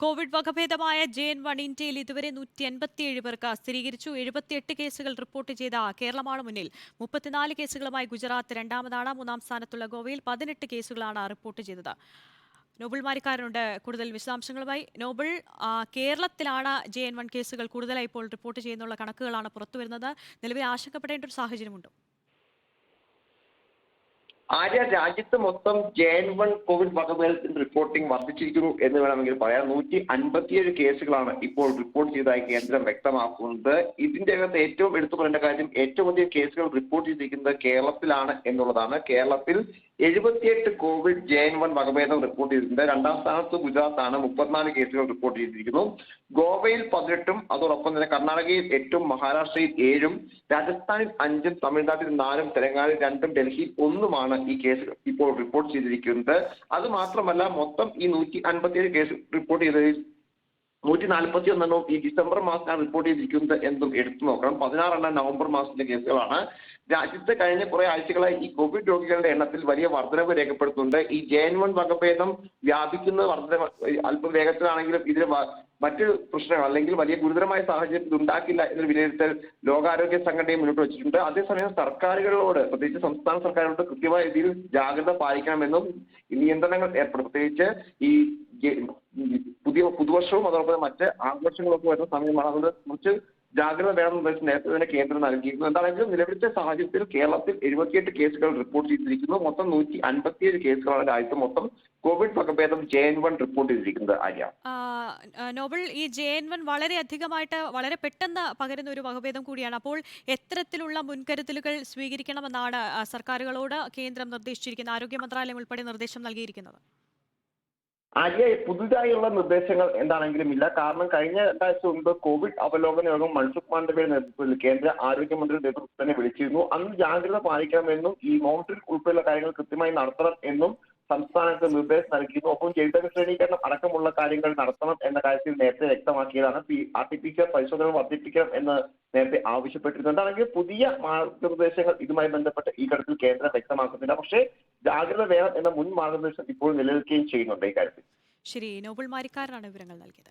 Covid വകഭേദമായ J N one ഇന്ത്യയിൽ ഇതുവരെ നൂറ്റി എൺപത്തിയേഴ് പേർക്ക് സ്ഥിരീകരിച്ചു. എഴുപത്തിയെട്ട് കേസുകൾ റിപ്പോർട്ട് ചെയ്ത കേരളമാണ് മുന്നിൽ. മുപ്പത്തിനാല് കേസുകളുമായി ഗുജറാത്ത് രണ്ടാമതാണ്. മൂന്നാം സ്ഥാനത്തുള്ള ഗോവയിൽ പതിനെട്ട് കേസുകളാണ് റിപ്പോർട്ട് ചെയ്തത്. നോബിൾ മാരിക്കാരനുണ്ട്. കൂടുതൽ വിശദാംശങ്ങളുമായി നോബിൾ കേരളത്തിലാണ് ജെ എൻ വൺ കേസുകൾ കൂടുതലായി ഇപ്പോൾ റിപ്പോർട്ട് ചെയ്യുന്നുള്ള കണക്കുകളാണ് പുറത്തുവരുന്നത്. നിലവിൽ ആശങ്കപ്പെടേണ്ട ഒരു സാഹചര്യമുണ്ടോ. ആര്യ രാജ്യത്ത് മൊത്തം ജെ എൻ വൺ കോവിഡ് വകഭേദത്തിന്റെ റിപ്പോർട്ടിംഗ് വർദ്ധിച്ചിരിക്കുന്നു എന്ന് വേണമെങ്കിൽ പറയാം. നൂറ്റി അൻപത്തിയേഴ് കേസുകളാണ് ഇപ്പോൾ റിപ്പോർട്ട് ചെയ്തതായി കേന്ദ്രം വ്യക്തമാക്കുന്നത്. ഇതിന്റെ അകത്ത് ഏറ്റവും എടുത്തു പറയേണ്ട കാര്യം ഏറ്റവും അധികം കേസുകൾ റിപ്പോർട്ട് ചെയ്തിരിക്കുന്നത് കേരളത്തിലാണ് എന്നുള്ളതാണ്. കേരളത്തിൽ എഴുപത്തിയെട്ട് കോവിഡ് ജെ എൻ വൺ വകഭേദം റിപ്പോർട്ട് ചെയ്തിട്ടുണ്ട്. രണ്ടാം സ്ഥാനത്ത് ഗുജറാത്താണ് മുപ്പത്തിനാല് കേസുകൾ റിപ്പോർട്ട് ചെയ്തിരിക്കുന്നു. ഗോവയിൽ പതിനെട്ടും അതോടൊപ്പം തന്നെ കർണാടകയിൽ എട്ടും മഹാരാഷ്ട്രയിൽ ഏഴും രാജസ്ഥാനിൽ അഞ്ചും തമിഴ്നാട്ടിൽ നാലും തെലങ്കാനയിൽ രണ്ടും ഡൽഹിയിൽ ഒന്നുമാണ് ഈ കേസുകൾ ഇപ്പോൾ റിപ്പോർട്ട് ചെയ്തിരിക്കുന്നത്. അത് മാത്രമല്ല മൊത്തം ഈ നൂറ്റി അൻപത്തിയേഴ് കേസ് റിപ്പോർട്ട് ചെയ്തതിൽ നൂറ്റി നാൽപ്പത്തി ഒന്നെണ്ണവും ഈ ഡിസംബർ മാസത്തിലാണ് റിപ്പോർട്ട് ചെയ്തിരിക്കുന്നത് എന്നും എടുത്തു നോക്കണം. പതിനാറെണ്ണം നവംബർ മാസത്തിലെ കേസുകളാണ്. രാജ്യത്ത് കഴിഞ്ഞ കുറെ ആഴ്ചകളായി ഈ കോവിഡ് രോഗികളുടെ എണ്ണത്തിൽ വലിയ വർധനവ് രേഖപ്പെടുത്തുന്നുണ്ട്. ഈ ജെ എൻ വൺ വകഭേദം വ്യാപിക്കുന്ന വർധന അല്പം വേഗത്തിലാണെങ്കിലും ഇതിന് മറ്റ് പ്രശ്നങ്ങൾ അല്ലെങ്കിൽ വലിയ ഗുരുതരമായ സാഹചര്യം ഉണ്ടാക്കില്ല എന്നൊരു വിലയിരുത്തൽ ലോകാരോഗ്യ സംഘടനയും മുന്നോട്ട് വെച്ചിട്ടുണ്ട്. അതേസമയം സർക്കാരുകളോട് പ്രത്യേകിച്ച് സംസ്ഥാന സർക്കാരുകളോട് കൃത്യമായ രീതിയിൽ ജാഗ്രത പാലിക്കണമെന്നും നിയന്ത്രണങ്ങൾ ഏർപ്പെടും. പ്രത്യേകിച്ച് ഈ പുതിയ പുതുവർഷവും അതോടൊപ്പം മറ്റ് ആഘോഷങ്ങളൊക്കെ വരുന്ന സമയമാണ്. അതുകൊണ്ട് കുറച്ച് ജാഗ്രത വേണമെന്ന് നിർദ്ദേശം നേരത്തെ തന്നെ കേന്ദ്രം നൽകിയിരുന്നു. എന്താണെങ്കിലും നിലവിലത്തെ സാഹചര്യത്തിൽ കേരളത്തിൽ എഴുപത്തിയെട്ട് കേസുകൾ റിപ്പോർട്ട് ചെയ്തിരിക്കുന്നു. മൊത്തം നൂറ്റി അൻപത്തിയേഴ് കേസുകളാണ് രാജ്യത്ത് മൊത്തം കോവിഡ് വകഭേദം ജെ എൻ വൺ റിപ്പോർട്ട് ചെയ്തിരിക്കുന്നത് ആര്യ. നോബൽ ഈ ജെ എൻ വൺ വളരെ അധികമായിട്ട് വളരെ പെട്ടെന്ന് പകരുന്ന ഒരു വകഭേദം കൂടിയാണ്. അപ്പോൾ എത്തരത്തിലുള്ള മുൻകരുതലുകൾ സ്വീകരിക്കണമെന്നാണ് സർക്കാരുകളോട് കേന്ദ്രം നിർദ്ദേശിച്ചിരിക്കുന്നത്. ആരോഗ്യ മന്ത്രാലയം ഉൾപ്പെടെ നിർദ്ദേശം നൽകിയിരിക്കുന്നത്. ആര്യ പുതുതായുള്ള നിർദ്ദേശങ്ങൾ എന്താണെങ്കിലും ഇല്ല. കാരണം കഴിഞ്ഞ രണ്ടാഴ്ച മുമ്പ് കോവിഡ് അവലോകന യോഗം മൻസുഖ് മാണ്ഡവിയുടെ നേതൃത്വത്തിൽ കേന്ദ്ര നേതൃത്വത്തിൽ തന്നെ വിളിച്ചിരുന്നു. അന്ന് ജാഗ്രത പാലിക്കണമെന്നും ഈ മോണിറ്ററിംഗ് ഉൾപ്പെടെയുള്ള കാര്യങ്ങൾ കൃത്യമായി നടത്തണം എന്നും സംസ്ഥാനത്ത് നിർദ്ദേശം നൽകിയിരുന്നു. ഒപ്പം ജനിതക ശ്രേണീകരണം അടക്കമുള്ള കാര്യങ്ങൾ നടത്തണം എന്ന കാര്യത്തിൽ നേരത്തെ വ്യക്തമാക്കിയതാണ്. R T P C R പരിശോധനകൾ വർദ്ധിപ്പിക്കണം എന്ന് നേരത്തെ ആവശ്യപ്പെട്ടിരുന്നു. എന്താണെങ്കിൽ പുതിയ മാർഗനിർദ്ദേശങ്ങൾ ഇതുമായി ബന്ധപ്പെട്ട് ഈ ഘട്ടത്തിൽ കേന്ദ്രം വ്യക്തമാക്കുന്നില്ല. പക്ഷേ ജാഗ്രത വേണം എന്ന മുൻ മാർഗനിർദ്ദേശം ഇപ്പോൾ നിലനിൽക്കുകയും ചെയ്യുന്നുണ്ട് ഈ കാര്യത്തിൽ. ശ്രീ നോബിൾ മാരിക്കാരനാണ് വിവരങ്ങൾ നൽകിയത്.